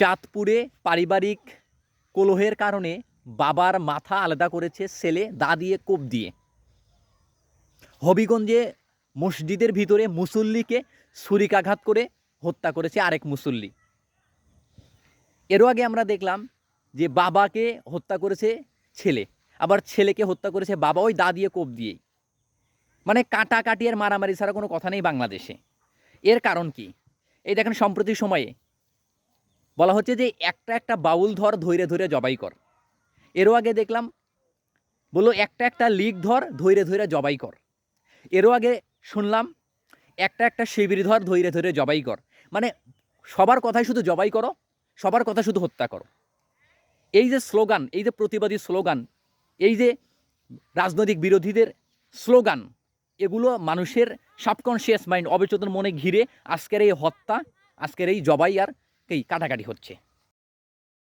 চাঁদপুরে পারিবারিক কলহের কারণে বাবার মাথা আলাদা করেছে ছেলে, দা দিয়ে কোপ দিয়ে। হবিগঞ্জে মসজিদের ভিতরে মুসল্লিকে ছুরিকাঘাত করে হত্যা করেছে আরেক মুসল্লি। এরও আগে আমরা দেখলাম যে বাবাকে হত্যা করেছে ছেলে, আবার ছেলেকে হত্যা করেছে বাবা ওই দা দিয়ে কোপ দিয়েই। মানে কাটাকাটি আর মারামারি ছাড়া কোনো কথা নেই বাংলাদেশে। এর কারণ কি? এই দেখেন, সম্প্রতি সময়ে বলা হচ্ছে যে একটা একটা বাউল ধর ধৈরে ধৈরে জবাই কর। এরও আগে দেখলাম, বলল একটা একটা লিগ ধর ধৈরে ধৈরে জবাই কর। এরও আগে শুনলাম, একটা একটা শিবির ধর ধৈরে ধৈরে জবাই কর। মানে সবার কথাই শুধু জবাই করো, সবার কথা শুধু হত্যা করো। এই যে স্লোগান, এই যে প্রতিবাদী স্লোগান, এই যে রাজনৈতিক বিরোধীদের স্লোগান, এগুলো মানুষের সাবকনশিয়াস মাইন্ড, অবচেতন মনে ঘিরে আজকের এই হত্যা, আজকের এই জবাই আর এই কাটাকাটি হচ্ছে।